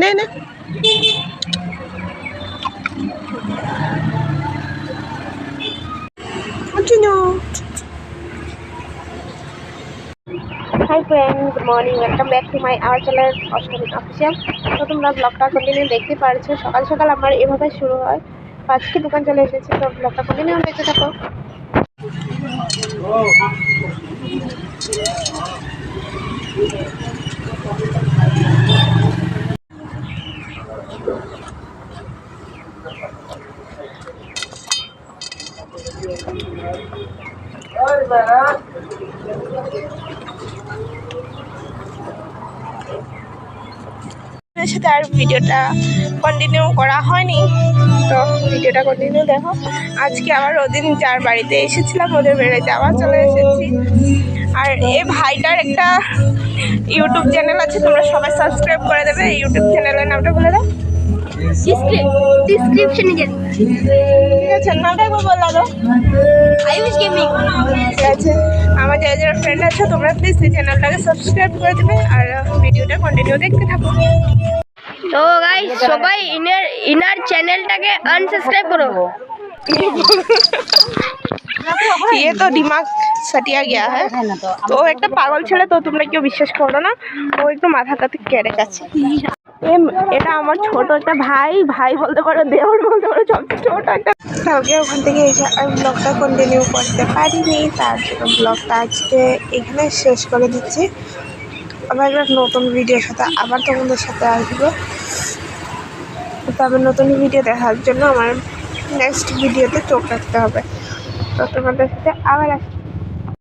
নে নে hi friend good morning welcome back to my hour channel অষ্টমিক official তো তোমরা ব্লগটা কন্টিনিউ দেখতে পারছ। সকাল সকাল আমার এভাবে শুরু হয়। পাঁচটি দোকান চলে এসেছে, তো ব্লগটা কন্টিনিউ দেখতে থাকো। Hey, man. আপনাদের সাথে আর ভিডিওটা কন্টিনিউ করা হয়নি। তো ভিডিওটা কন্টিনিউ দেখো। আজকে আবার ওদিন যার বাড়িতে এসেছিলাম ওদের বেড়াইতে আবার চলে এসেছি। আর এ ভাইটার একটা ইউটিউব চ্যানেল আছে তোমরা সবাই সাবস্ক্রাইব করে দেবে। ইউটিউব চ্যানেলের নামটা বলে দাও। ডিসক্রিপশনে যান ঠিক আছে নামটা একবার বলে দাও। আইউস গেমিং ঠিক আছে আমার যারা যারা ফ্রেন্ড আছে তোমরা প্লিজ সেই চ্যানেলটাকে সাবস্ক্রাইব করে দেবে। আর ভিডিওটা কন্টিনিউ দেখতে থাকো। তো গাইস সবাই ইনার ইনার চ্যানেলটাকে আনসাবস্ক্রাইব করো ये तो दिमाग सटिया गया है তো ও একটা পাগল ছেলে তো তোমরা কেউ বিশ্বাস করো না ও একটু মাথা কাতে কেড়ে গেছে এম- এটা আমার ছোট একটা ভাই ভাই বলতে পারো দেওর বলতে পারো সবচেয়ে ছোট একটা কালকে ওখান থেকে এসে আমি ব্লগটা কন্টিনিউ করতে পারিনি তার জন্য ব্লগটা আজকে এখানে শেষ করে দিচ্ছি আবার একটা নতুন ভিডিওর সাথে আবার তোমাদের সাথে আসব। তবে নতুন ভিডিও দেখার জন্য আমার নেক্সট ভিডিওতে চোখ রাখতে হবে। তো তোমাদের সাথে আবার আসছি